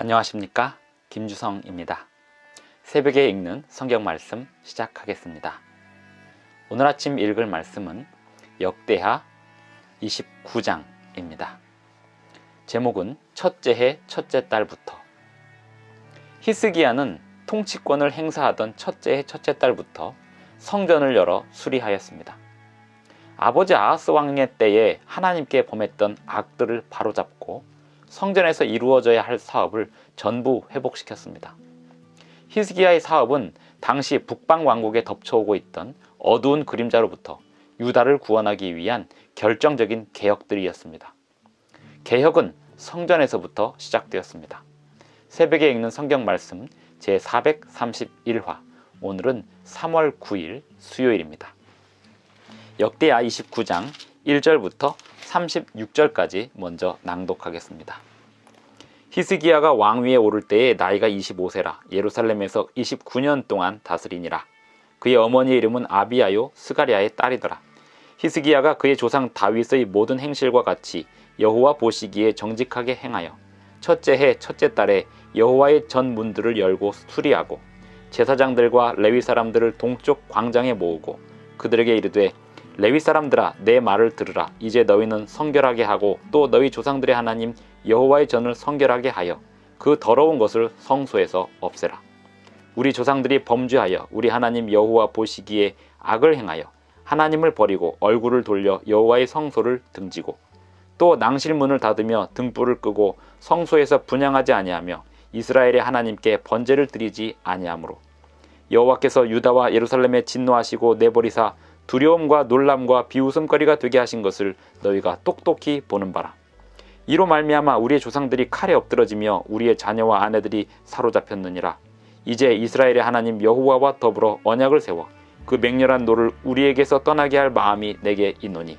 안녕하십니까 김주성입니다. 새벽에 읽는 성경 말씀 시작하겠습니다. 오늘 아침 읽을 말씀은 역대하 29장입니다. 제목은 첫째 해 첫째 달부터 히스기야는 통치권을 행사하던 첫째 해 첫째 달부터 성전을 열어 수리하였습니다. 아버지 아하스 왕의 때에 하나님께 범했던 악들을 바로잡고 성전에서 이루어져야 할 사업을 전부 회복시켰습니다. 히스기야의 사업은 당시 북방 왕국에 덮쳐오고 있던 어두운 그림자로부터 유다를 구원하기 위한 결정적인 개혁들이었습니다. 개혁은 성전에서부터 시작되었습니다. 새벽에 읽는 성경 말씀 제 431화 오늘은 3월 9일 수요일입니다. 역대야 29장 1절부터 36절까지 먼저 낭독하겠습니다. 히스기야가 왕위에 오를 때에 나이가 25세라 예루살렘에서 29년 동안 다스리니라. 그의 어머니의 이름은 아비야요 스가리아의 딸이더라. 히스기야가 그의 조상 다윗의 모든 행실과 같이 여호와 보시기에 정직하게 행하여 첫째 해 첫째 달에 여호와의 전 문들을 열고 수리하고 제사장들과 레위 사람들을 동쪽 광장에 모으고 그들에게 이르되 레위 사람들아 내 말을 들으라. 이제 너희는 성결하게 하고 또 너희 조상들의 하나님 여호와의 전을 성결하게 하여 그 더러운 것을 성소에서 없애라. 우리 조상들이 범죄하여 우리 하나님 여호와 보시기에 악을 행하여 하나님을 버리고 얼굴을 돌려 여호와의 성소를 등지고 또 낭실문을 닫으며 등불을 끄고 성소에서 분양하지 아니하며 이스라엘의 하나님께 번제를 드리지 아니하므로 여호와께서 유다와 예루살렘에 진노하시고 내버리사 두려움과 놀람과 비웃음거리가 되게 하신 것을 너희가 똑똑히 보는 바라. 이로 말미암아 우리의 조상들이 칼에 엎드러지며 우리의 자녀와 아내들이 사로잡혔느니라. 이제 이스라엘의 하나님 여호와와 더불어 언약을 세워 그 맹렬한 노를 우리에게서 떠나게 할 마음이 내게 있노니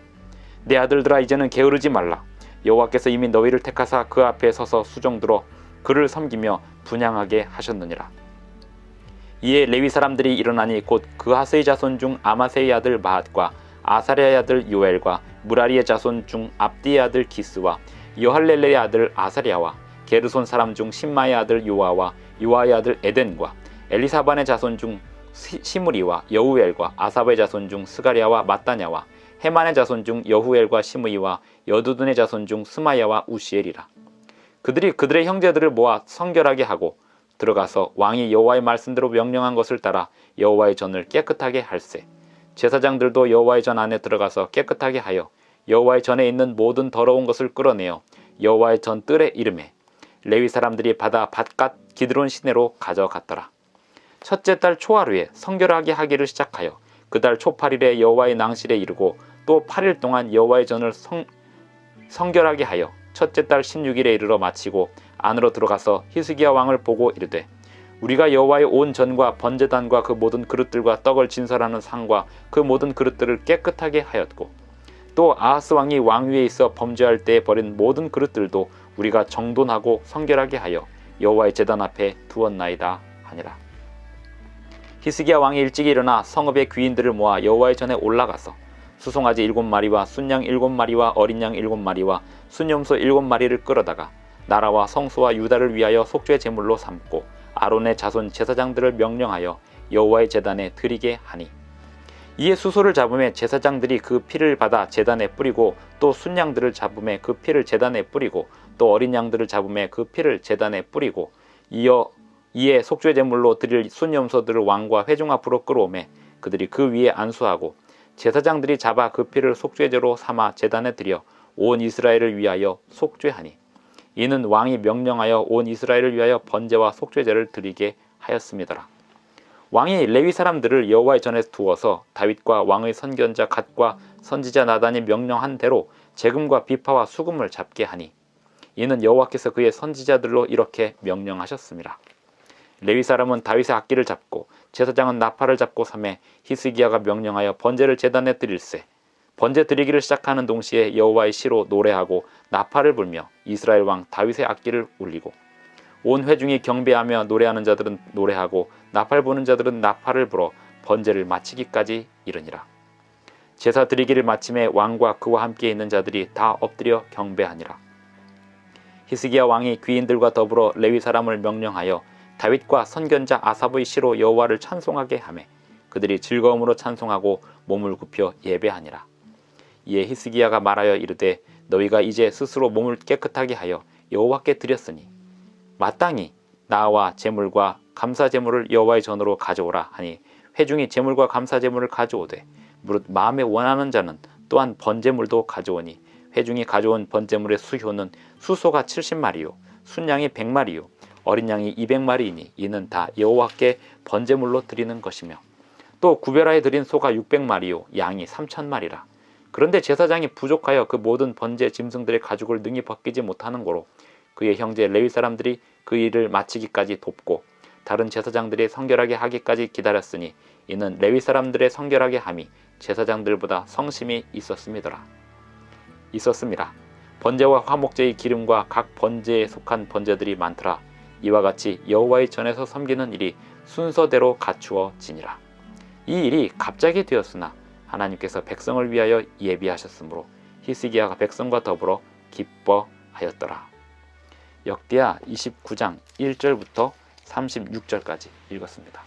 내 아들들아 이제는 게으르지 말라. 여호와께서 이미 너희를 택하사 그 앞에 서서 수종들어 그를 섬기며 분양하게 하셨느니라. 이에 레위 사람들이 일어나니 곧 그하스의 자손 중 아마세의 아들 마핫과 아사랴의 아들 요엘과 무라리의 자손 중 압디의 아들 기스와 여할렐레의 아들 아사랴와 게르손 사람 중 신마의 아들 요아와 요아의 아들 에덴과 엘리사반의 자손 중 시무리와 여우엘과 아삽의 자손 중 스가리아와 마따냐와 헤만의 자손 중 여후엘과 시므이와 여두둔의 자손 중 스마야와 우시엘이라. 그들이 그들의 형제들을 모아 성결하게 하고 들어가서 왕이 여호와의 말씀대로 명령한 것을 따라 여호와의 전을 깨끗하게 할세. 제사장들도 여호와의 전 안에 들어가서 깨끗하게 하여 여호와의 전에 있는 모든 더러운 것을 끌어내어 여호와의 전 뜰에 이름에 레위 사람들이 받아 밭갓 기드론 시내로 가져갔더라. 첫째 달 초하루에 성결하게 하기를 시작하여 그 달 초팔일에 여호와의 낭실에 이르고 또 8일 동안 여호와의 전을 성, 성결하게 하여 첫째 달 16일에 이르러 마치고 안으로 들어가서 히스기야 왕을 보고 이르되 우리가 여호와의 온 전과 번제단과 그 모든 그릇들과 떡을 진설하는 상과 그 모든 그릇들을 깨끗하게 하였고 또 아하스 왕이 왕위에 있어 범죄할 때에 버린 모든 그릇들도 우리가 정돈하고 성결하게 하여 여호와의 제단 앞에 두었나이다 하니라. 히스기야 왕이 일찍 일어나 성읍의 귀인들을 모아 여호와의 전에 올라가서 수송아지 일곱 마리와 순양 일곱 마리와 어린 양 일곱 마리와 순염소 일곱 마리를 끌어다가 나라와 성소와 유다를 위하여 속죄 제물로 삼고 아론의 자손 제사장들을 명령하여 여호와의 제단에 드리게 하니. 이에 수소를 잡음에 제사장들이 그 피를 받아 제단에 뿌리고 또 순양들을 잡음에 그 피를 제단에 뿌리고 또 어린 양들을 잡음에 그 피를 제단에 뿌리고 이어 이에 속죄 제물로 드릴 순염소들을 왕과 회중 앞으로 끌어오매 그들이 그 위에 안수하고 제사장들이 잡아 그 피를 속죄제로 삼아 제단에 드려 온 이스라엘을 위하여 속죄하니 이는 왕이 명령하여 온 이스라엘을 위하여 번제와 속죄제를 드리게 하였습니다라. 왕이 레위 사람들을 여호와의 전에 두어서 다윗과 왕의 선견자 갓과 선지자 나단이 명령한 대로 재금과 비파와 수금을 잡게 하니 이는 여호와께서 그의 선지자들로 이렇게 명령하셨습니다. 레위 사람은 다윗의 악기를 잡고 제사장은 나팔을 잡고 삼에 히스기야가 명령하여 번제를 제단에 드릴세 번제 드리기를 시작하는 동시에 여호와의 시로 노래하고 나팔을 불며 이스라엘 왕 다윗의 악기를 울리고 온 회중이 경배하며 노래하는 자들은 노래하고 나팔 부는 자들은 나팔을 불어 번제를 마치기까지 이르니라. 제사 드리기를 마침에 왕과 그와 함께 있는 자들이 다 엎드려 경배하니라. 히스기야 왕이 귀인들과 더불어 레위 사람을 명령하여 다윗과 선견자 아삽의 시로 여호와를 찬송하게 하매 그들이 즐거움으로 찬송하고 몸을 굽혀 예배하니라. 이에 히스기야가 말하여 이르되 너희가 이제 스스로 몸을 깨끗하게 하여 여호와께 드렸으니 마땅히 나와 제물과 감사 제물을 여호와의 전으로 가져오라 하니 회중이 제물과 감사 제물을 가져오되 무릇 마음에 원하는 자는 또한 번제물도 가져오니 회중이 가져온 번제물의 수효는 수소가 70마리요 순양이 100마리요 어린 양이 200마리이니 이는 다 여호와께 번제물로 드리는 것이며 또 구별하여 드린 소가 600마리요 양이 3천마리라 그런데 제사장이 부족하여 그 모든 번제 짐승들의 가죽을 능히 벗기지 못하는 고로 그의 형제 레위 사람들이 그 일을 마치기까지 돕고 다른 제사장들이 성결하게 하기까지 기다렸으니 이는 레위 사람들의 성결하게 함이 제사장들보다 성심이 있었음이더라. 있었음이라. 번제와 화목제의 기름과 각 번제에 속한 번제들이 많더라. 이와 같이 여호와의 전에서 섬기는 일이 순서대로 갖추어지니라. 이 일이 갑자기 되었으나 하나님께서 백성을 위하여 예비하셨으므로 히스기야가 백성과 더불어 기뻐하였더라. 역대하 29장 1절부터 36절까지 읽었습니다.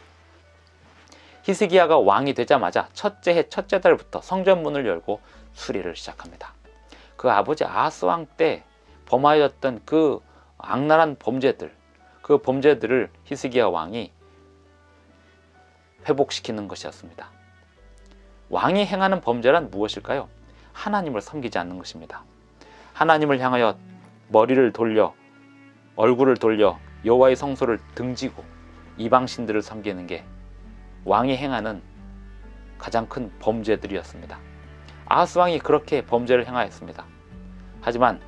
히스기야가 왕이 되자마자 첫째 해 첫째 달부터 성전문을 열고 수리를 시작합니다. 그 아버지 아하스 왕 때 범하였던 그 악랄한 범죄들, 그 범죄들을 히스기야 왕이 회복시키는 것이었습니다. 왕이 행하는 범죄란 무엇일까요? 하나님을 섬기지 않는 것입니다. 하나님을 향하여 머리를 돌려 얼굴을 돌려 여호와의 성소를 등지고 이방 신들을 섬기는 게 왕이 행하는 가장 큰 범죄들이었습니다. 아하스 왕이 그렇게 범죄를 행하였습니다. 하지만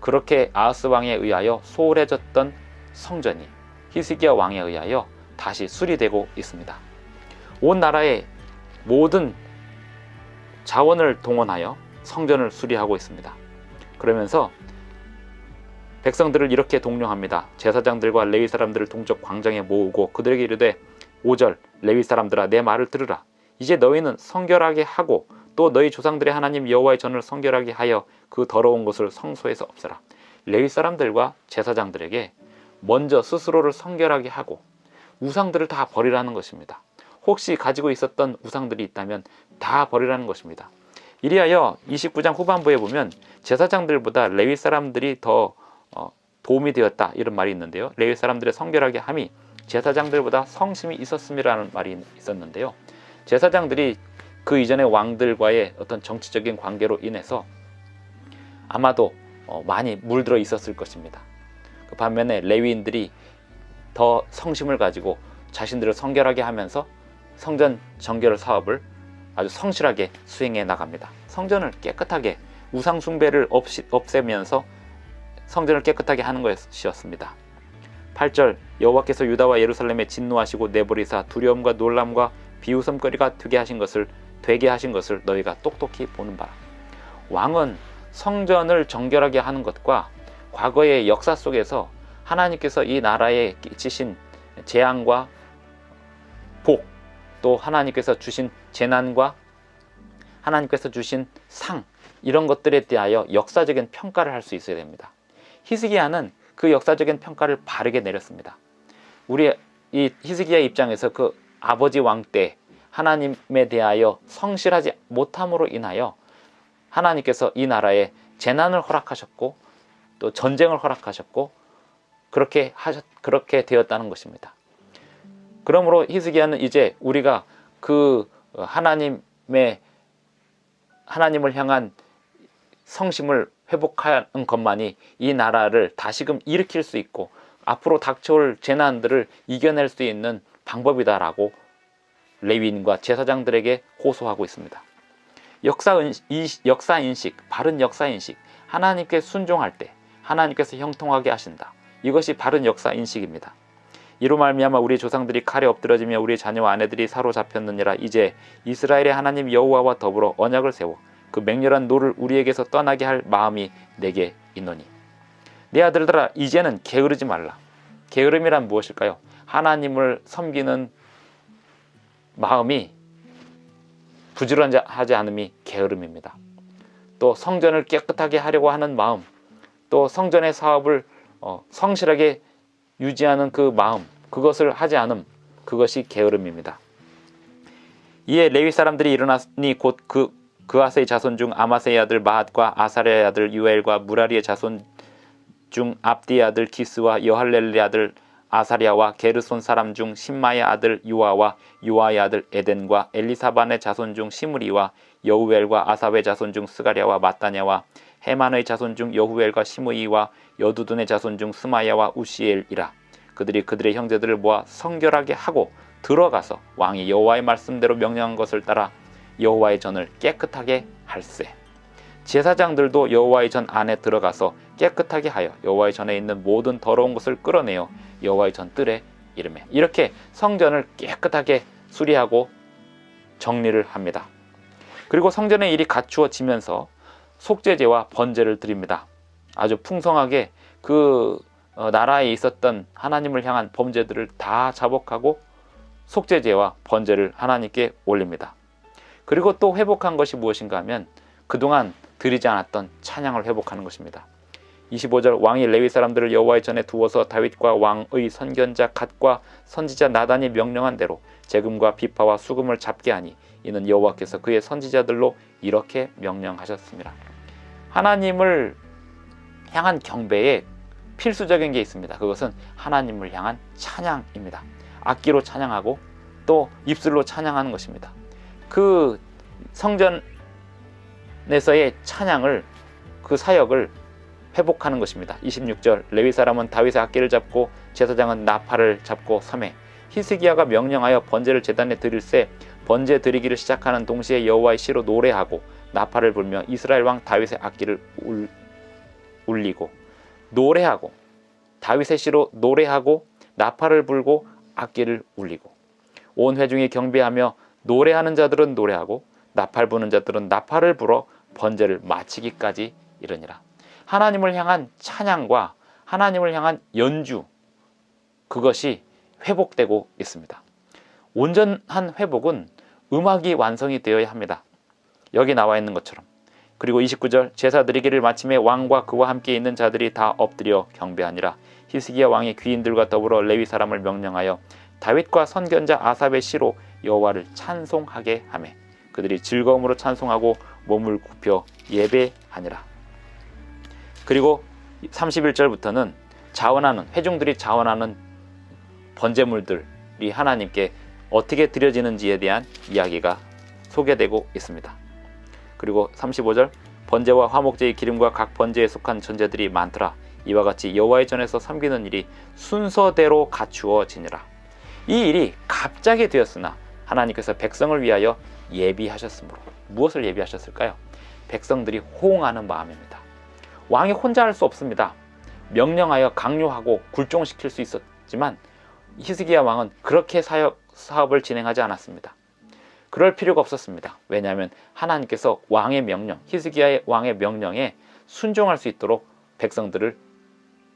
그렇게 아하스 왕에 의하여 소홀해졌던 성전이 히스기야 왕에 의하여 다시 수리되고 있습니다. 온 나라의 모든 자원을 동원하여 성전을 수리하고 있습니다. 그러면서 백성들을 이렇게 독려합니다. 제사장들과 레위 사람들을 동쪽 광장에 모으고 그들에게 이르되 5절 레위 사람들아 내 말을 들으라. 이제 너희는 성결하게 하고 또 너희 조상들의 하나님 여호와의 전을 성결하게 하여 그 더러운 것을 성소에서 없애라. 레위 사람들과 제사장들에게 먼저 스스로를 성결하게 하고 우상들을 다 버리라는 것입니다. 혹시 가지고 있었던 우상들이 있다면 다 버리라는 것입니다. 이리하여 29장 후반부에 보면 제사장들보다 레위 사람들이 더 어, 도움이 되었다 이런 말이 있는데요. 레위 사람들의 성결하게 함이 제사장들보다 성심이 있었음이라는 말이 있었는데요. 제사장들이 그 이전의 왕들과의 어떤 정치적인 관계로 인해서 아마도 어, 많이 물들어 있었을 것입니다. 그 반면에 레위인들이 더 성심을 가지고 자신들을 성결하게 하면서 성전 정결 사업을 아주 성실하게 수행해 나갑니다. 성전을 깨끗하게 우상 숭배를 없이, 없애면서 성전을 깨끗하게 하는 것이었습니다. 8절 여호와께서 유다와 예루살렘에 진노하시고 내버리사 두려움과 놀람과 비웃음거리가 되게 하신 것을 되게 하신 것을 너희가 똑똑히 보는 바라. 왕은 성전을 정결하게 하는 것과 과거의 역사 속에서 하나님께서 이 나라에 끼치신 재앙과 복, 또 하나님께서 주신 재난과 하나님께서 주신 상 이런 것들에 대하여 역사적인 평가를 할 수 있어야 됩니다. 히스기야는 그 역사적인 평가를 바르게 내렸습니다. 우리 이 히스기야 입장에서 그 아버지 왕 때 하나님에 대하여 성실하지 못함으로 인하여 하나님께서 이 나라에 재난을 허락하셨고 또 전쟁을 허락하셨고 그렇게 하셨 그렇게 되었다는 것입니다. 그러므로 히스기야는 이제 우리가 그 하나님의 하나님을 향한 성심을 회복하는 것만이 이 나라를 다시금 일으킬 수 있고 앞으로 닥쳐올 재난들을 이겨낼 수 있는 방법이다라고 레위인과 제사장들에게 호소하고 있습니다. 역사 인식, 바른 역사 인식, 하나님께 순종할 때 하나님께서 형통하게 하신다. 이것이 바른 역사 인식입니다. 이로 말미암아 우리 조상들이 칼에 엎드러지며 우리 자녀와 아내들이 사로잡혔느니라 이제 이스라엘의 하나님 여호와와 더불어 언약을 세워 그 맹렬한 노를 우리에게서 떠나게 할 마음이 내게 있노니 내 아들들아 이제는 게으르지 말라 게으름이란 무엇일까요? 하나님을 섬기는 마음이 부지런하지 않음이 게으름입니다. 또 성전을 깨끗하게 하려고 하는 마음, 또 성전의 사업을 어, 성실하게 유지하는 그 마음 그것을 하지 않음 그것이 게으름입니다. 이에 레위 사람들이 일어나니 곧 그 그아세의 자손 중 아마세의 아들 마핫과 아사랴의 아들 유엘과 무라리의 자손 중 압디의 아들 기스와 여할렐의 아들 아사랴와 게르손 사람 중 신마의 아들 유아와 유아의 아들 에덴과 엘리사반의 자손 중 시므리와 여우엘과 아사의 자손 중 스가랴와 마따냐와 헤만의 자손 중 여후엘과 시므이와 여두둔의 자손 중 스마야와 우시엘이라 그들이 그들의 형제들을 모아 성결하게 하고 들어가서 왕이 여호와의 말씀대로 명령한 것을 따라 여호와의 전을 깨끗하게 할세. 제사장들도 여호와의 전 안에 들어가서 깨끗하게 하여 여호와의 전에 있는 모든 더러운 것을 끌어내어 여호와의 전 뜰에 이름에 이렇게 성전을 깨끗하게 수리하고 정리를 합니다. 그리고 성전의 일이 갖추어지면서 속죄제와 번제를 드립니다. 아주 풍성하게 그 어, 나라에 있었던 하나님을 향한 범죄들을 다 자복하고 속죄제와 번제를 하나님께 올립니다. 그리고 또 회복한 것이 무엇인가 하면 그동안 드리지 않았던 찬양을 회복하는 것입니다. 25절 왕이 레위 사람들을 여호와의 전에 두어서 다윗과 왕의 선견자 갓과 선지자 나단이 명령한 대로 재금과 비파와 수금을 잡게 하니 이는 여호와께서 그의 선지자들로 이렇게 명령하셨습니다. 하나님을 향한 경배에 필수적인 게 있습니다. 그것은 하나님을 향한 찬양입니다. 악기로 찬양하고 또 입술로 찬양하는 것입니다. 그 성전에서의 찬양을 그 사역을 회복하는 것입니다. 26절 레위 사람은 다윗의 악기를 잡고 제사장은 나팔을 잡고 섬에 히스기야가 명령하여 번제를 제단에 드릴새 번제 드리기를 시작하는 동시에 여호와의 시로 노래하고 나팔을 불며 이스라엘 왕 다윗의 악기를 울, 울리고 노래하고 다윗의 시로 노래하고 나팔을 불고 악기를 울리고 온 회중이 경배하며 노래하는 자들은 노래하고 나팔 부는 자들은 나팔을 불어 번제를 마치기까지 이르니라. 하나님을 향한 찬양과 하나님을 향한 연주 그것이 회복되고 있습니다. 온전한 회복은 음악이 완성이 되어야 합니다. 여기 나와 있는 것처럼. 그리고 29절 제사 드리기를 마침에 왕과 그와 함께 있는 자들이 다 엎드려 경배하니라. 히스기야 왕이 귀인들과 더불어 레위 사람을 명령하여 다윗과 선견자 아삽의 시로 여호와를 찬송하게 하매 그들이 즐거움으로 찬송하고 몸을 굽혀 예배하니라. 그리고 31절부터는 자원하는 회중들이 자원하는 번제물들이 하나님께 어떻게 드려지는지에 대한 이야기가 소개되고 있습니다. 그리고 35절 번제와 화목제의 기름과 각 번제에 속한 전제들이 많더라. 이와 같이 여호와의 전에서 섬기는 일이 순서대로 갖추어지니라. 이 일이 갑자기 되었으나 하나님께서 백성을 위하여 예비하셨으므로 무엇을 예비하셨을까요? 백성들이 호응하는 마음입니다. 왕이 혼자 할 수 없습니다. 명령하여 강요하고 굴종시킬 수 있었지만 히스기야 왕은 그렇게 사역, 사업을 진행하지 않았습니다. 그럴 필요가 없었습니다. 왜냐하면 하나님께서 왕의 명령, 히스기야의 왕의 명령에 순종할 수 있도록 백성들을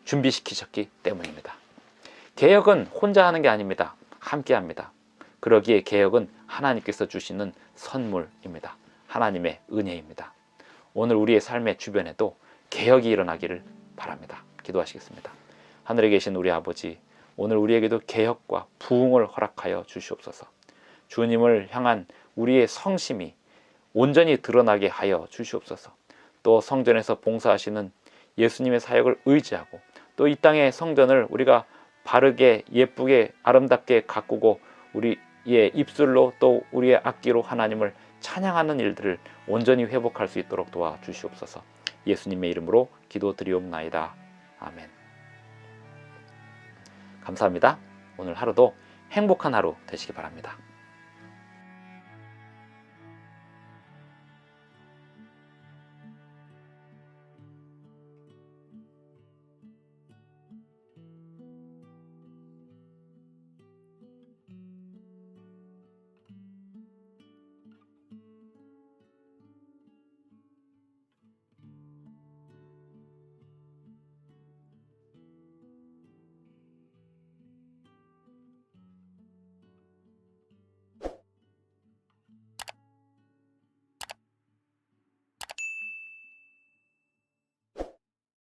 준비시키셨기 때문입니다. 개혁은 혼자 하는 게 아닙니다. 함께 합니다. 그러기에 개혁은 하나님께서 주시는 선물입니다. 하나님의 은혜입니다. 오늘 우리의 삶의 주변에도 개혁이 일어나기를 바랍니다. 기도하시겠습니다. 하늘에 계신 우리 아버지, 오늘 우리에게도 개혁과 부흥을 허락하여 주시옵소서. 주님을 향한 우리의 성심이 온전히 드러나게 하여 주시옵소서. 또 성전에서 봉사하시는 예수님의 사역을 의지하고 또 이 땅의 성전을 우리가 바르게 예쁘게 아름답게 가꾸고 우리의 입술로 또 우리의 악기로 하나님을 찬양하는 일들을 온전히 회복할 수 있도록 도와 주시옵소서. 예수님의 이름으로 기도드리옵나이다. 아멘. 감사합니다. 오늘 하루도 행복한 하루 되시기 바랍니다.